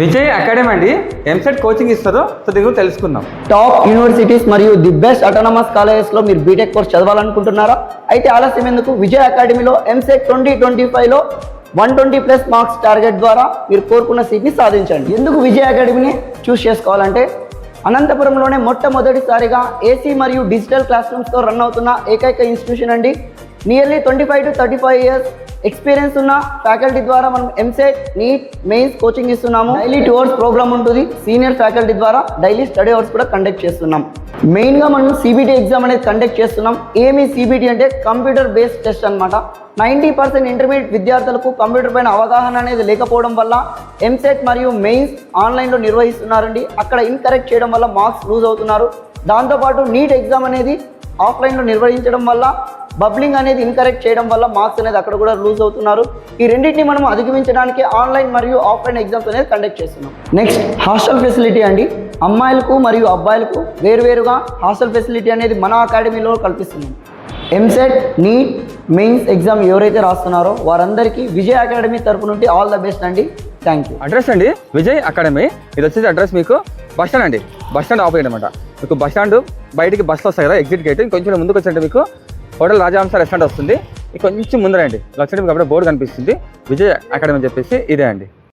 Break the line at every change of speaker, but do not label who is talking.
Vijay academy అండి. EAMCET coaching ఇస్తారో so దీని తెలుసుకుందాం.
టాప్ యూనివర్సిటీస్ మరియు ది బెస్ట్ అటానమస్ కాలేజెస్లో మీరు బీటెక్ కోర్స్ చదవాలనుకుంటున్నారా? అయితే ఆలస్యం ఎందుకు? విజయ్ అకాడమీలో ఎంసెట్ ట్వంటీ ట్వంటీ ఫైవ్లో one twenty plus marks target ద్వారా మీరు కోరుకున్న సీట్ని సాధించండి. ఎందుకు విజయ్ అకాడమీని చూస్ చేసుకోవాలంటే? అనంతపురంలోనే మొట్టమొదటిసారిగా ఏసీ మరియు డిజిటల్ క్లాస్ రూమ్స్తో రన్ అవుతున్న ఏకైక ఇన్స్టిట్యూషన్ అండి nearly twenty five to thirty five years experience ఉన్న ఫ్యాకల్టీ ద్వారా మనం ఎంసెట్ నీట్ మెయిన్స్ కోచింగ్ ఇస్తున్నాము. డైలీ టూ అవర్స్ ప్రోగ్రామ్ ఉంటుంది. సీనియర్ ఫ్యాకల్టీ ద్వారా డైలీ స్టడీ అవర్స్ కూడా కండక్ట్ చేస్తున్నాం. మెయిన్గా మనం సిబిటీ ఎగ్జామ్ అనేది కండక్ట్ చేస్తున్నాం. ఏమి సిబిటీ అంటే కంప్యూటర్ బేస్డ్ టెస్ట్ అనమాట నైంటీ పర్సెంట్ ఇంటర్మీడియట్ విద్యార్థులకు కంప్యూటర్ పైన అవగాహన అనేది లేకపోవడం వల్ల ఎంసెట్ మరియు మెయిన్స్ ఆన్లైన్లో నిర్వహిస్తున్నారండి. అక్కడ ఇన్కరెక్ట్ చేయడం వల్ల మార్క్స్ లూజ్ అవుతున్నారు. దాంతోపాటు నీట్ ఎగ్జామ్ అనేది ఆఫ్లైన్లో నిర్వహించడం వల్ల బబ్లింగ్ అనేది ఇన్కరెక్ట్ చేయడం వల్ల మార్క్స్ అనేది అక్కడ కూడా లూజ్ అవుతున్నారు. ఈ రెండింటిని మనం అధిగమించడానికి ఆన్లైన్ మరియు ఆఫ్లైన్ ఎగ్జామ్స్ అనేది కండక్ట్ చేస్తున్నాం. నెక్స్ట్ హాస్టల్ ఫెసిలిటీ అండి. అమ్మాయిలకు మరియు అబ్బాయిలకు వేరువేరుగా హాస్టల్ ఫెసిలిటీ అనేది మన అకాడమీలో కల్పిస్తున్నాం. ఎంసెట్ నీట్ మెయిన్స్ ఎగ్జామ్ ఎవరైతే రాస్తున్నారో వారందరికీ విజయ్ అకాడమీ తరపు నుండి ఆల్ ద బెస్ట్ అండి. థ్యాంక్ యూ
అడ్రస్ అండి. విజయ్ అకాడమీ ఇది వచ్చేసి అడ్రస్ మీకు బస్ స్టాండ్ అండి. బస్ స్టాండ్ ఆపోజిట్ అనమాట మీకు బస్ స్టాండ్ బయటికి బస్సులు వస్తాయి కదా ఎగ్జిట్ గేట్ ఇంకొంచెం ముందుకు వచ్చంటే మీకు హోటల్ రాజహంస రెస్టారెంట్ వస్తుంది. ఇంకొంచెం ముందరండి. లక్ష మీకు అప్పుడే బోర్డు కనిపిస్తుంది. విజయ్ అకాడమీ అని చెప్పేసి ఇదే అండి.